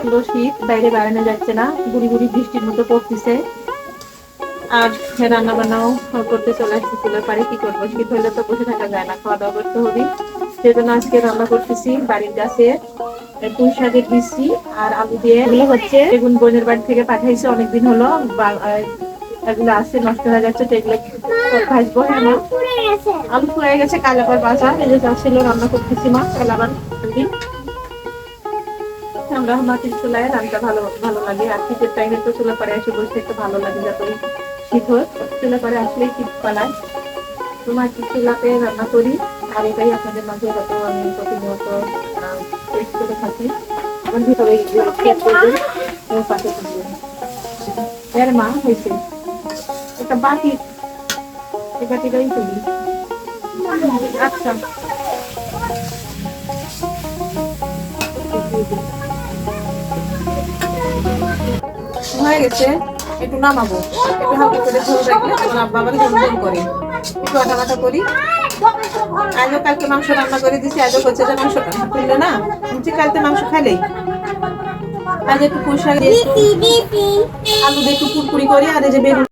প্রচণ্ড শীত বাইরে বেড়ানো যাচ্ছে না গুড়ি গুড়ি বৃষ্টির মতো পড়তেছে। আর রান্না বান্নাও করতে চলে আসছি চুলের পারে কি করব? শীত হলে তো বসে থাকা যায় না খাওয়া দাওয়া করতে হবে। সেজন্য আজকে রান্না করতেছি বাড়ির গাছে পুঁই শাকের বিচি আর আলু দিয়ে। এগুলো হচ্ছে বেগুন বোনের বাড়ি থেকে পাঠাইছে অনেকদিন হলো। এগুলো আছে নষ্ট হয়ে যাচ্ছে তো এগুলো ভাজবো হ্যাঁ মা? পুড়ে গেছে। আলু ফুরাই গেছে কাল আবার বাজার। এই যে যাচ্ছিল রান্না করতেছি মা কাল আবার আমরা মাটির চুলায় রান্না ভালো ভালো লাগে। আর শীতের টাইমে তো চুলা পরে এসে বসে একটু ভালো লাগে যতই শীত হোক চুলা পরে আসলে শীত পালায়। তো মাটির চুলাতে রান্না করি। আর এটাই আপনাদের মাঝে যত আমি প্রতিনিয়ত টেস্ট করে থাকি। আমার ভিতরে এইগুলো খেয়ে করবেন এবং পাশে থাকবেন এর মা হয়েছে। একটা বাটি। এই বাটিটাই করি। আচ্ছা। হয়ে গেছে একটু নামাবো। একটু হালকা করে ঝোল রাখলে আবার ঝোল ঝোল করে। একটু আটা মাটা করি। আজও কালকে মাংস রান্না করে দিছি আজও হচ্ছে যে মাংস করলে না? বলছি কালকে মাংস খাইলেই। আজ একটু পুঁই শাক আলু দিয়ে একটু পুরপুরি করি আর এই যে বেগুন